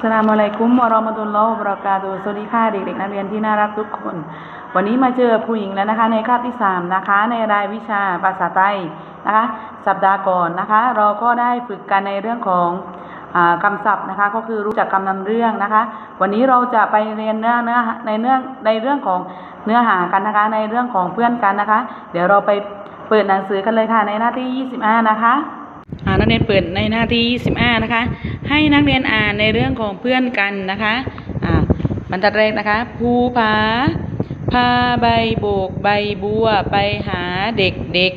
สลามอะลัยกุมวราะมะตุลลอฮ์วะบรากาตุฮ์สวัสดีค่ะเด็กๆนักเรียนที่น่ารักทุกคน วันนี้มาเจอผู้หญิงแล้วนะคะ ในคาบที่ 3 นะคะ ในรายวิชาภาษาไทยนะคะ สัปดาห์ก่อนนะคะ เราก็ได้ฝึกกันในเรื่องของอาคำศัพท์นะคะ ก็คือรู้จักคำนำเรื่องนะคะ วันนี้เราจะไปเรียนเนื้อเนื้อในเรื่องในเรื่องของเนื้อหากันนะคะ ในเรื่องของเพื่อนกันนะคะ เดี๋ยวเราไปเปิดหนังสือกันเลยค่ะในหน้าที่ 25 นะคะ นักเรียนเปิดในหน้าที่25นะคะ ให้นักเรียนอ่านในเรื่องของเพื่อนกันนะคะอ่าบรรทัดแรกนะคะภูผาพาใบโบกใบบัวไปหาเด็กเด็ก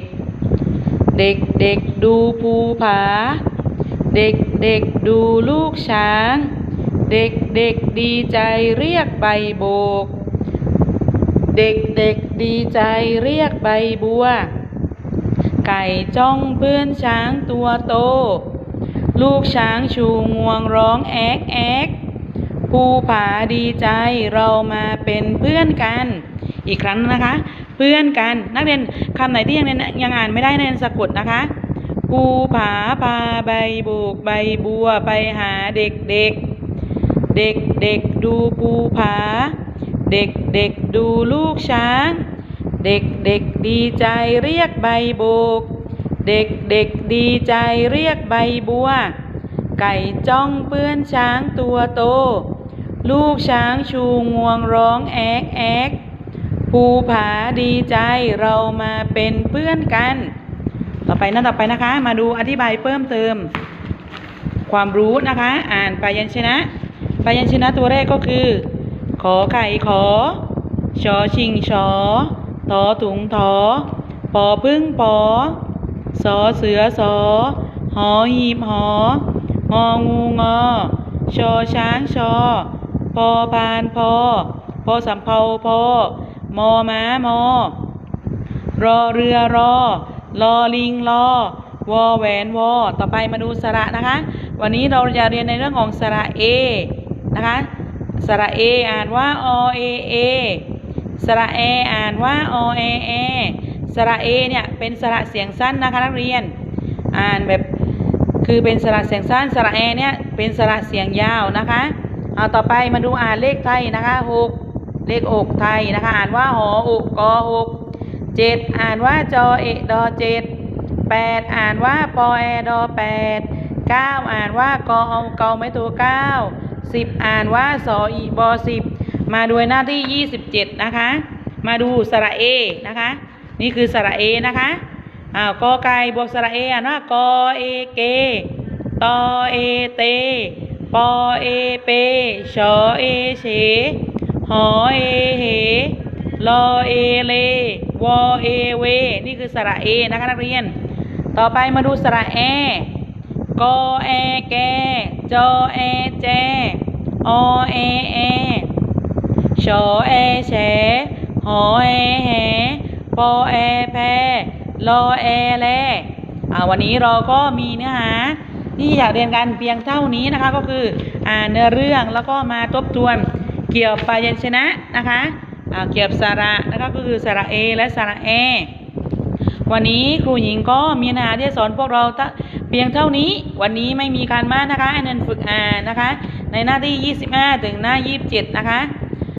เด็กเด็กดูภูผา เด็กเด็กดูลูกช้าง เด็กเด็กดีใจเรียกใบโบก เด็กเด็กดีใจเรียกใบบัว ไก่จ้องเพื่อนช้างตัวโต ลูกช้างชูงวงร้องแอกแอกภูผาดีใจเรามาเป็นเพื่อนกัน อีกครั้งนะคะ เพื่อนกันนักเรียนคำไหนที่ยังเรียนยังอ่านไม่ได้ในสะกดนะคะภูผาพาใบโบกใบบัวไปหาเด็กเด็กเด็กเด็กดูภูผา เด็กเด็กดูลูกช้าง เด็กเด็กดีใจเรียกใบโบกเด็กเด็กดีใจเรียกใบบัว ไก่จ้องเปื้อนช้างตัวโต ลูกช้างชูงวงร้องแอกแอกภูผาดีใจเรามาเป็นเพื่อนกัน ต่อไปนั่นต่อไปนะคะ มาดูอธิบายเพิ่มเติม ความรู้นะคะ อ่านพยัญชนะพยัญชนะตัวแรกก็คือ ขอไข่ขอชอชิงชอ ตอถุงทอปอพึ่งปอสอเสือสอหอหีบหององูงอชอช้างชอพอพานพอพอสำเภาพอมอม้ามอรอเรือรอลอลิงรอวอแหวนวอต่อไปมาดูสระนะคะ วันนี้เราจะเรียนในเรื่องของสระเอนะคะสระเออ่านว่าอเอเอ สระเออ่านว่าอเอเอสระเอเนี่ยเป็นสระเสียงสั้นนะคะนักเรียน อ่านแบบคือเป็นสระเสียงสั้นสระเอเนี่ยเป็นสระเสียงยาวนะคะเอาต่อไปมาดูอ่านเลขไทยนะคะหกเลขอกไทยนะคะ อ่านว่าหออุกกอหกเจ็ดอ่านว่าจอเอดอเจ็ดแปดอ่านว่าปอเอดอแปดเก้าอ่านว่ากอเอาเกาไม่ตัวเก้าสิบอ่านว่าสออีบอสิบ มาด้วยหน้าที่ยี่สิบเจ็ดนะคะ มาดูสระเอนะคะ นี่คือสระเอนะคะอ้าวกอไก่บวกสระเออ่านว่ากอเอเกตอเอเตปอเอเปชอเอเฉหอเอเหลอเอเลวอเอเว นี่คือสระเอนะคะนักเรียน ต่อไปมาดูสระแอกอแอแกจอแอแจอเอเอ ชอแอแฉหอแอแหปอแอแพลอแอแลอ่าวันนี้เราก็มีเนื้อหาที่อยากเรียนกันเพียงเท่านี้นะคะก็คืออ่านเนื้อเรื่องแล้วก็มาทบทวนเกี่ยวกับพยัญชนะนะคะอ่าเกี่ยวกับสระนะคะก็คือสระเอและสระแอวันนี้ครูหญิงก็มีเนื้อหาที่จะสอนพวกเราเพียงเท่านี้ วันนี้ไม่มีการบ้านนะคะให้เน้นฝึกอ่านนะคะ ในหน้าที่ 25 ถึงหน้า 27 นะคะ